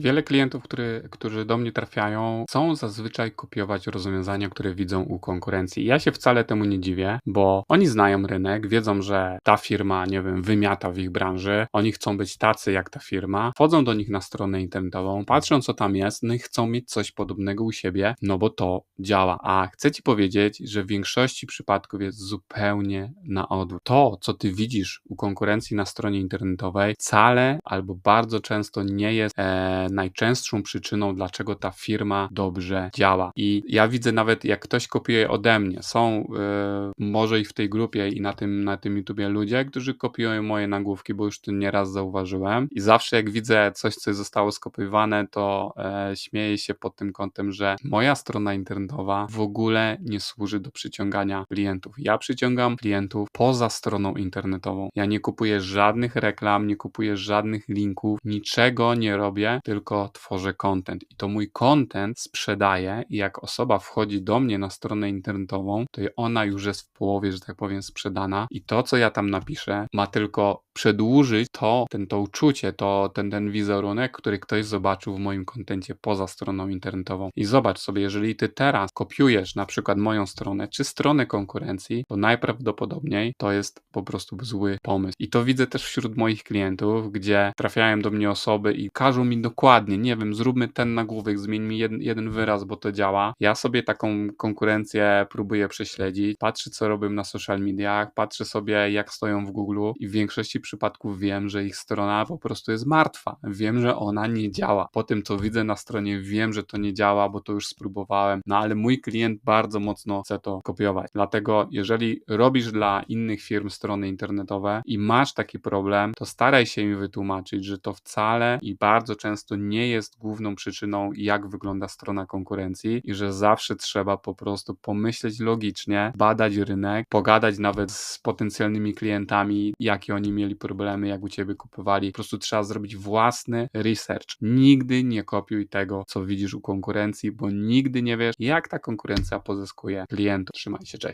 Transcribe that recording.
Wiele klientów, który, którzy do mnie trafiają, chcą zazwyczaj kopiować rozwiązania, które widzą u konkurencji. Ja się wcale temu nie dziwię, bo oni znają rynek, wiedzą, że ta firma, nie wiem, wymiata w ich branży, oni chcą być tacy jak ta firma, wchodzą do nich na stronę internetową, patrzą co tam jest, no i chcą mieć coś podobnego u siebie, no bo to działa. A chcę ci powiedzieć, że w większości przypadków jest zupełnie na odwrót. To, co ty widzisz u konkurencji na stronie internetowej, wcale albo bardzo często nie jest e, najczęstszą przyczyną, dlaczego ta firma dobrze działa. I ja widzę nawet, jak ktoś kopiuje ode mnie. Są e, może i w tej grupie i na tym, na tym YouTubie ludzie, którzy kopiują moje nagłówki, bo już to nieraz zauważyłem. I zawsze jak widzę coś, co zostało skopiowane, to e, śmieję się pod tym kątem, że moja strona internetowa w ogóle nie służy do przyciągania klientów. Ja przyciągam klientów poza stroną internetową. Ja nie kupuję żadnych reklam, nie kupuję żadnych linków, niczego nie robię, tylko tworzę content. I to mój content sprzedaje i jak osoba wchodzi do mnie na stronę internetową, to ona już jest w połowie, że tak powiem, sprzedana i to, co ja tam napiszę, ma tylko przedłużyć to, ten, to uczucie, to, ten, ten wizerunek, który ktoś zobaczył w moim kontencie poza stroną internetową. I zobacz sobie, jeżeli ty teraz kopiujesz na przykład moją stronę, czy stronę konkurencji, to najprawdopodobniej to jest po prostu zły pomysł. I to widzę też wśród moich klientów, gdzie trafiają do mnie osoby i każą mi dokładnie, nie wiem, zróbmy ten nagłówek, zmień mi jeden, jeden wyraz, bo to działa. Ja sobie taką konkurencję próbuję prześledzić, patrzę co robią na social mediach, patrzę sobie jak stoją w Google i w większości przypadków wiem, że ich strona po prostu jest martwa. Wiem, że ona nie działa. Po tym, co widzę na stronie, wiem, że to nie działa, bo to już spróbowałem. No ale mój klient bardzo mocno chce to kopiować. Dlatego, jeżeli robisz dla innych firm strony internetowe i masz taki problem, to staraj się im wytłumaczyć, że to wcale i bardzo często nie jest główną przyczyną, jak wygląda strona konkurencji i że zawsze trzeba po prostu pomyśleć logicznie, badać rynek, pogadać nawet z potencjalnymi klientami, jakie oni mieli problemy, jak u ciebie kupowali. Po prostu trzeba zrobić własny research. Nigdy nie kopiuj tego, co widzisz u konkurencji, bo nigdy nie wiesz, jak ta konkurencja pozyskuje klientów. Trzymaj się, cześć.